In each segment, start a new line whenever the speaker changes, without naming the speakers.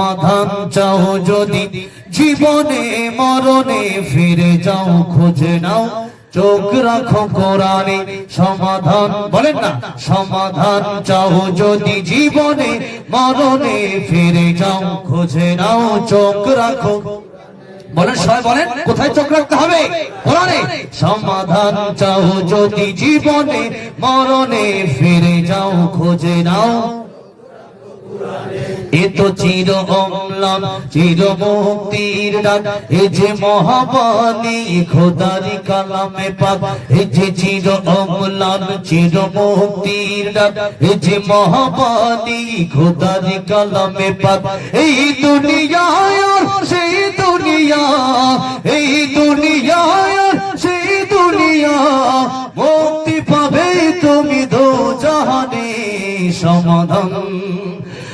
সমাধান চাও যদি, জীবনে, মরণে ফিরে যাও, খুঁজে নাও। চোখ রাখো কোরআনে, সমাধান, বলেন না, সমাধান চাও যদি, জীবনে, মরণে ফিরে যাও, খুঁজে নাও, চোখ রাখো। বলেন, সবাই বলেন, কোথায় চোখ রাখতে হবে? কোরআনে। সমাধান চাও যদি, জীবনে, মরণে ফিরে যাও, খুঁজে নাও। এ তো চির অম্লান, চির মুক্তির ডাক। এ যে মহাবাণী, খোদারি কালামে পাক। এ যে চির অম্লান, চির মুক্তির ডাক। এ যে মহাবাণী, খোদারি কালামে পাক। এই দুনিয়ায় আর সেই দুনিয়া, এই দুনিয়ায় আর সেই দুনিয়া। মুক্তি পাবে তুমি দো জাহানে সমাধান।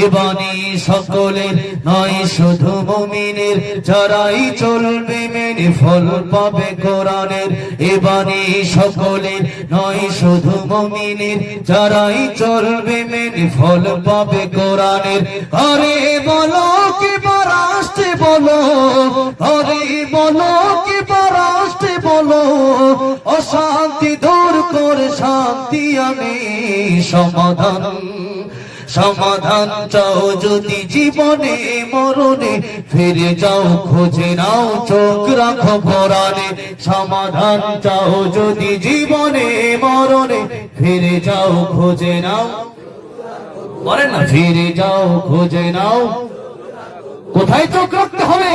এবানি সকলের নয়, শুধু মুমিনের, যারাই চলবে মেনে ফল পাবে কোরআনের। এবানি সকলের নয়, শুধু মুমিনের, যারাই চলবে মেনে ফল পাবে কোরআনের। আরে বলো কি পরাস্তে বলো, আরে বলো কি পরাস্তে বলো, অশান্তি দূর করে, শান্তি আমি সমাধান। সমাধান চাও যদি জীবনে মরণে, ফিরে যাও, খোঁজে নাও, চোখ রাখো ভরানে সমাধান চাও যদি জীবনে মরণে, ফিরে যাও, খোঁজে নাও। বলেন না, ফিরে যাও, খোঁজে নাও। কোথায় চোখ রাখতে হবে?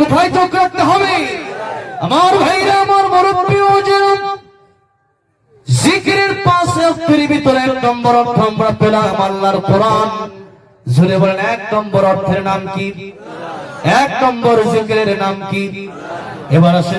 কোথায় চোখ রাখতে হবে? আমার ভাইরা, আমার মুরব্বী ও যেরকম অক্ষরের ভিতরে এক নম্বর অর্থ আমরা পেলাম আল্লাহর কোরআন। জুড়ে বলেন, এক নম্বর অর্থের নাম কি? এক নম্বর জিকিরের নাম কি? এবার আসেন